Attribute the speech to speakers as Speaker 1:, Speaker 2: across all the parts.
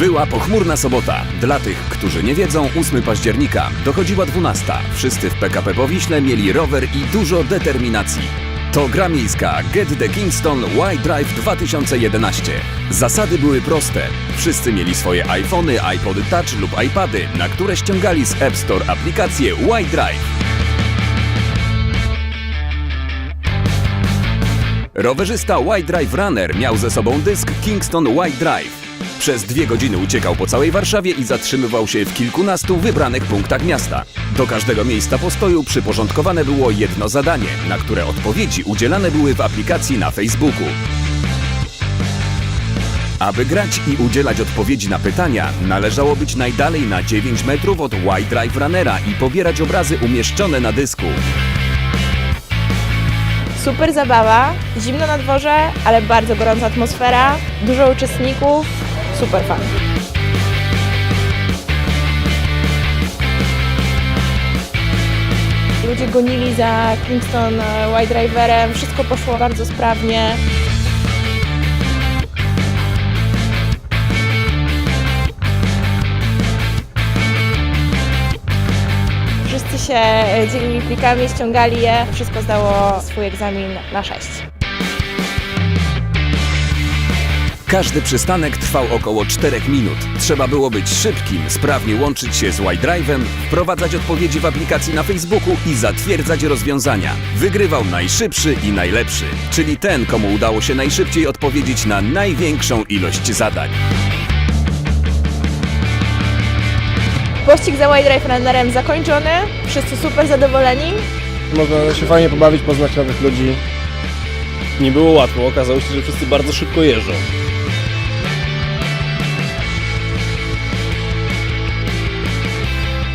Speaker 1: Była pochmurna sobota. Dla tych, którzy nie wiedzą, 8 października dochodziła 12. Wszyscy w PKP Powiśle mieli rower i dużo determinacji. To gra miejska Get the Kingston Y Drive 2011. Zasady były proste. Wszyscy mieli swoje iPhony, iPody Touch lub iPady, na które ściągali z App Store aplikację Y Drive. Rowerzysta Y Drive Runner miał ze sobą dysk Kingston Y Drive. Przez dwie godziny uciekał po całej Warszawie i zatrzymywał się w kilkunastu wybranych punktach miasta. Do każdego miejsca postoju przyporządkowane było jedno zadanie, na które odpowiedzi udzielane były w aplikacji na Facebooku. Aby grać i udzielać odpowiedzi na pytania, należało być najdalej na 9 metrów od Y Drive Runnera i pobierać obrazy umieszczone na dysku.
Speaker 2: Super zabawa, zimno na dworze, ale bardzo gorąca atmosfera, dużo uczestników, super fan. Ludzie gonili za Kingston e, White Driverem, wszystko poszło bardzo sprawnie. Wszyscy się e, dzielili plikami, ściągali je, wszystko zdało swój egzamin na 6.
Speaker 1: Każdy przystanek trwał około 4 minut. Trzeba było być szybkim, sprawnie łączyć się z Y-Drive'em, wprowadzać odpowiedzi w aplikacji na Facebooku i zatwierdzać rozwiązania. Wygrywał najszybszy i najlepszy, czyli ten, komu udało się najszybciej odpowiedzieć na największą ilość zadań.
Speaker 2: Pościg za White Drive Runnerem zakończony, wszyscy super zadowoleni.
Speaker 3: Można się fajnie pobawić, poznać nowych ludzi.
Speaker 4: Nie było łatwo, okazało się, że wszyscy bardzo szybko jeżdżą.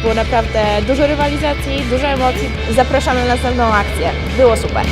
Speaker 2: Było naprawdę dużo rywalizacji, dużo emocji. Zapraszamy na następną akcję. Było super.